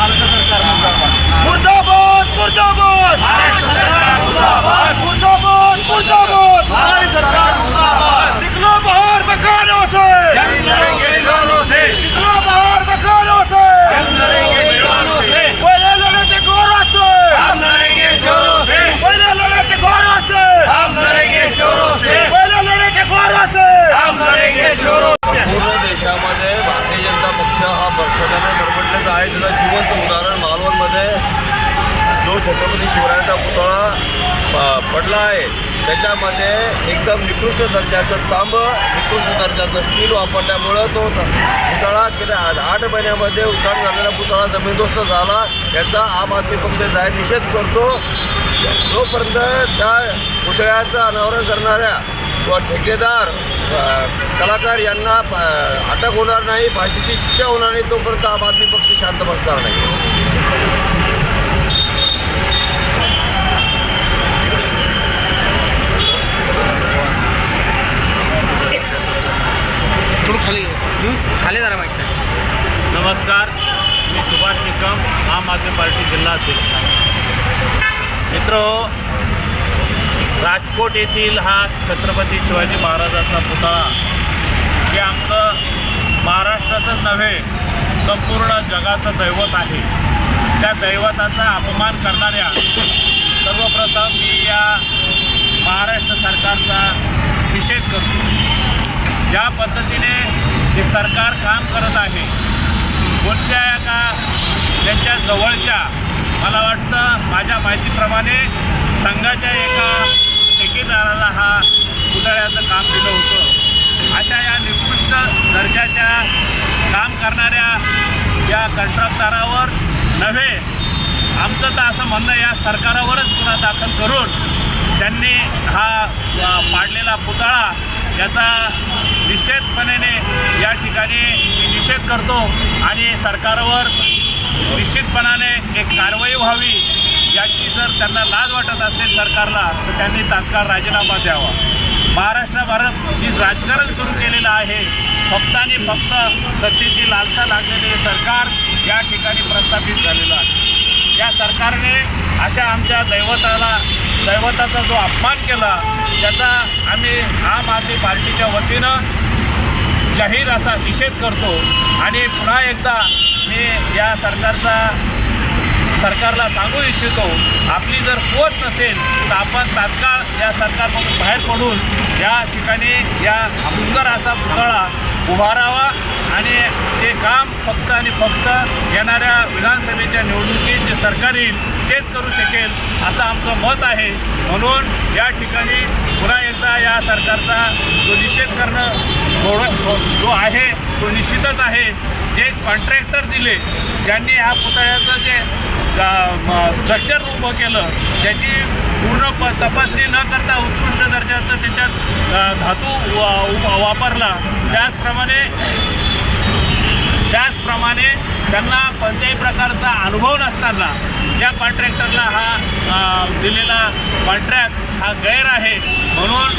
महाराष्ट्र सरकार मुर्दाबाद मुर्दाबाद मुर्दाबाद मुर्दाबाद निकलो जिवंत उदाहरण मालवणमध्ये जो छत्रपती शिवरायांचा पुतळा पडला आहे त्याच्यामध्ये एकदम निकृष्ट दर्जाचं तांब निकृष्ट दर्जाचं स्टील वापरल्यामुळं तो पुतळा गेल्या आठ आठ महिन्यामध्ये उद्घाटन झालेला पुतळा जमीनदोस्त झाला. याचा आम आदमी पक्ष जाहीर निषेध करतो. जोपर्यंत त्या पुतळ्याचं अनावरण करणाऱ्या किंवा ठेकेदार कलाकार यांना प- अटक होणार नाही फाशीची शिक्षा होणार नाही तोपर्यंत आम आदमी पक्ष शांत बसणार नाही. खाली खाली जरा माहिती नमस्कार मी सुभाष निकम आम आदमी पार्टी जिल्हा अध्यक्ष. मित्र राजकोट येथील हा छत्रपती शिवाजी महाराजांचा पुतळा जे आमचं महाराष्ट्राचंच नव्हे संपूर्ण जगाचं दैवत आहे. त्या दैवताचा अपमान करणाऱ्या सर्वप्रथम मी या महाराष्ट्र सरकारचा निषेध करतो. ज्या पद्धतीने हे सरकार काम करत आहे कोणत्या एका त्यांच्या जवळच्या मला वाटतं माझ्या माहितीप्रमाणे संघाच्या एका ठेकेदाराला हा पुतळ्याचं काम दिलं होतं. अशा या निकृष्ट दर्जाच्या काम करणाऱ्या या कंत्राटदारावर नव्हे आमचं तर असं म्हणणं या सरकारावरच गुन्हा दाखल करून त्यांनी हा पाडलेला पुतळा याचा निषेधपणे या ठिकाणी मी निषेध करतो आणि सरकारवर निश्चितपणाने एक कारवाई व्हावी. याची जर त्यांना लाज वाटत असेल सरकारला तर त्यांनी तात्काळ राजीनामा द्यावा. महाराष्ट्रभरात जी राजकारण सुरू केलेलं आहे फक्त आणि फक्त सत्तेची लालसा लागलेले सरकार या ठिकाणी प्रस्थापित झालेलं आहे. या सरकारने अशा आमच्या दैवताला दैवताचा जो अपमान केला त्याचा आम्ही आम आदमी पार्टीच्या वतीनं जाहीर असा निषेध करतो. आणि पुन्हा एकदा मी या सरकारचा सरकारला सांगू इच्छितो आपली जर होत नसेल तर आपण तात्काळ या सरकारमधून बाहेर पडून या ठिकाणी या सुंदर असा पुतळा उभारावा आणि ते काम फक्त आणि फक्त येणाऱ्या विधान सरकार येईल तेच करू शकेल असं आमचं मत आहे. म्हणून या ठिकाणी पुन्हा एकदा या सरकारचा जो निषेध करणं थोडं जो आहे तो निश्चितच आहे. जे कॉन्ट्रॅक्टर दिले ज्यांनी ह्या पुतळ्याचं जे स्ट्रक्चर उभं केलं त्याची पूर्ण प तपासणी न करता उत्कृष्ट दर्जाचं त्याच्यात धातू वा- वापरला. त्याचप्रमाणे त्याचप्रमाणे त्यांना कोणत्याही प्रकारचा अनुभव नसताना त्या कॉन्ट्रॅक्टरला हा दिलेला कॉन्ट्रॅक्ट हा गैर आहे. म्हणून